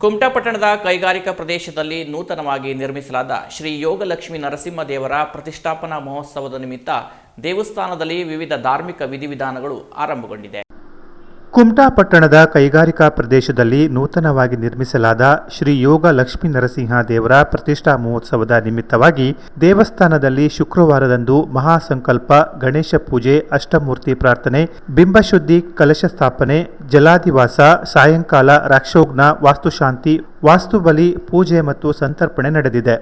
ಕುಮಟಾ ಪಟ್ಟಣದ ಕೈಗಾರಿಕಾ ಪ್ರದೇಶದಲ್ಲಿ ನೂತನವಾಗಿ ನಿರ್ಮಿಸಲಾದ ಶ್ರೀ ಯೋಗಲಕ್ಷ್ಮಿ ನರಸಿಂಹದೇವರ ಪ್ರತಿಷ್ಠಾಪನಾ ಮಹೋತ್ಸವದ ನಿಮಿತ್ತ ದೇವಸ್ಥಾನದಲ್ಲಿ ವಿವಿಧ ಧಾರ್ಮಿಕ ವಿಧಿವಿಧಾನಗಳು ಆರಂಭಗೊಂಡಿದೆ. ಕುಮಟಾ ಪಟ್ಟಣದ ಕೈಗಾರಿಕಾ ಪ್ರದೇಶದಲ್ಲಿ ನೂತನವಾಗಿ ನಿರ್ಮಿಸಲಾದ ಶ್ರೀ ಯೋಗ ಲಕ್ಷ್ಮೀ ನರಸಿಂಹ ದೇವರ ಪ್ರತಿಷ್ಠಾ ಮಹೋತ್ಸವದ ನಿಮಿತ್ತವಾಗಿ ದೇವಸ್ಥಾನದಲ್ಲಿ ಶುಕ್ರವಾರದಂದು ಮಹಾಸಂಕಲ್ಪ, ಗಣೇಶ ಪೂಜೆ, ಅಷ್ಟಮೂರ್ತಿ ಪ್ರಾರ್ಥನೆ, ಬಿಂಬಶುದ್ಧಿ ಕಲಶ ಸ್ಥಾಪನೆ, ಜಲಾದಿವಾಸ, ಸಾಯಂಕಾಲ ರಾಕ್ಷೋಗ್ನ ವಾಸ್ತುಶಾಂತಿ, ವಾಸ್ತುಬಲಿ, ಪೂಜೆ ಮತ್ತು ಸಂತರ್ಪಣೆ ನಡೆದಿದೆ.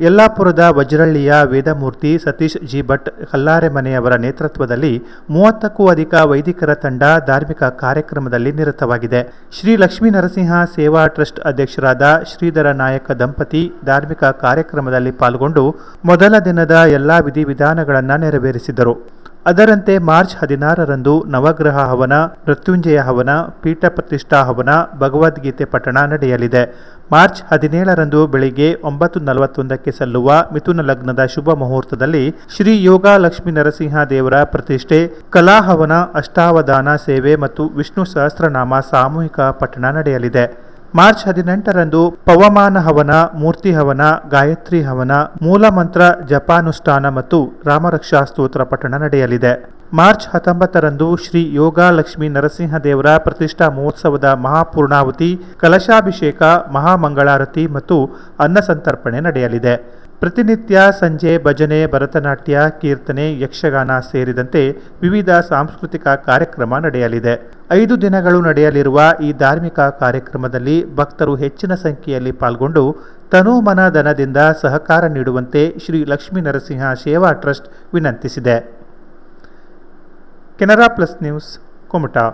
ಯಲ್ಲಾಪುರದ ವಜ್ರಳ್ಳಿಯ ವೇದಮೂರ್ತಿ ಸತೀಶ್ ಜಿ ಭಟ್ ಕಲ್ಲಾರೆ ಮನೆಯವರ ನೇತೃತ್ವದಲ್ಲಿ ಮೂವತ್ತಕ್ಕೂ ಅಧಿಕ ವೈದಿಕರ ತಂಡ ಧಾರ್ಮಿಕ ಕಾರ್ಯಕ್ರಮದಲ್ಲಿ ನಿರತವಾಗಿದೆ. ಶ್ರೀ ಲಕ್ಷ್ಮೀ ನರಸಿಂಹ ಸೇವಾ ಟ್ರಸ್ಟ್ ಅಧ್ಯಕ್ಷರಾದ ಶ್ರೀಧರ ನಾಯಕ ದಂಪತಿ ಧಾರ್ಮಿಕ ಕಾರ್ಯಕ್ರಮದಲ್ಲಿ ಪಾಲ್ಗೊಂಡು ಮೊದಲ ದಿನದ ಎಲ್ಲಾ ವಿಧಿವಿಧಾನಗಳನ್ನು ನೆರವೇರಿಸಿದರು. ಅದರಂತೆ ಮಾರ್ಚ್ ಹದಿನಾರರಂದು ನವಗ್ರಹ ಹವನ, ಮೃತ್ಯುಂಜಯ ಹವನ, ಪೀಠ ಪ್ರತಿಷ್ಠಾ ಹವನ, ಭಗವದ್ಗೀತೆ ಪಠಣ ನಡೆಯಲಿದೆ. ಮಾರ್ಚ್ ಹದಿನೇಳರಂದು ಬೆಳಿಗ್ಗೆ ಒಂಬತ್ತು ನಲವತ್ತೊಂದಕ್ಕೆ ಸಲ್ಲುವ ಮಿಥುನ ಲಗ್ನದ ಶುಭ ಮುಹೂರ್ತದಲ್ಲಿ ಶ್ರೀ ಯೋಗ ಲಕ್ಷ್ಮೀ ನರಸಿಂಹ ದೇವರ ಪ್ರತಿಷ್ಠೆ ಕಲಾಹವನ ಅಷ್ಟಾವಧಾನ ಸೇವೆ ಮತ್ತು ವಿಷ್ಣು ಸಹಸ್ರನಾಮ ಸಾಮೂಹಿಕ ಪಠಣ ನಡೆಯಲಿದೆ. ಮಾರ್ಚ್ ಹದಿನೆಂಟರಂದು ಪವಮಾನ ಹವನ ಮೂರ್ತಿ ಹವನ ಗಾಯತ್ರಿ ಹವನ ಮೂಲಮಂತ್ರ, ಜಪಾನುಷ್ಠಾನ ಮತ್ತು ರಾಮರಕ್ಷಾ ಸ್ತೋತ್ರ ಪಠಣ ನಡೆಯಲಿದೆ. ಮಾರ್ಚ್ ಹತ್ತೊಂಬತ್ತರಂದು ಶ್ರೀ ಯೋಗ ಲಕ್ಷ್ಮೀ ನರಸಿಂಹ ದೇವರ ಪ್ರತಿಷ್ಠಾ ಮಹೋತ್ಸವದ ಮಹಾಪೂರ್ಣಾವತಿ ಕಲಶಾಭಿಷೇಕ, ಮಹಾಮಂಗಳಾರತಿ ಮತ್ತು ಅನ್ನಸಂತರ್ಪಣೆ ನಡೆಯಲಿದೆ. ಪ್ರತಿನಿತ್ಯ ಸಂಜೆ ಭಜನೆ, ಭರತನಾಟ್ಯ, ಕೀರ್ತನೆ, ಯಕ್ಷಗಾನ ಸೇರಿದಂತೆ ವಿವಿಧ ಸಾಂಸ್ಕೃತಿಕ ಕಾರ್ಯಕ್ರಮ ನಡೆಯಲಿದೆ. ಐದು ದಿನಗಳು ನಡೆಯಲಿರುವ ಈ ಧಾರ್ಮಿಕ ಕಾರ್ಯಕ್ರಮದಲ್ಲಿ ಭಕ್ತರು ಹೆಚ್ಚಿನ ಸಂಖ್ಯೆಯಲ್ಲಿ ಪಾಲ್ಗೊಂಡು ತನು ಮನ ಧನದಿಂದ ಸಹಕಾರ ನೀಡುವಂತೆ Shri Lakshmi Narasimha Seva trust ವಿನಂತಿಸಿದೆ. Canara plus news, Kumta.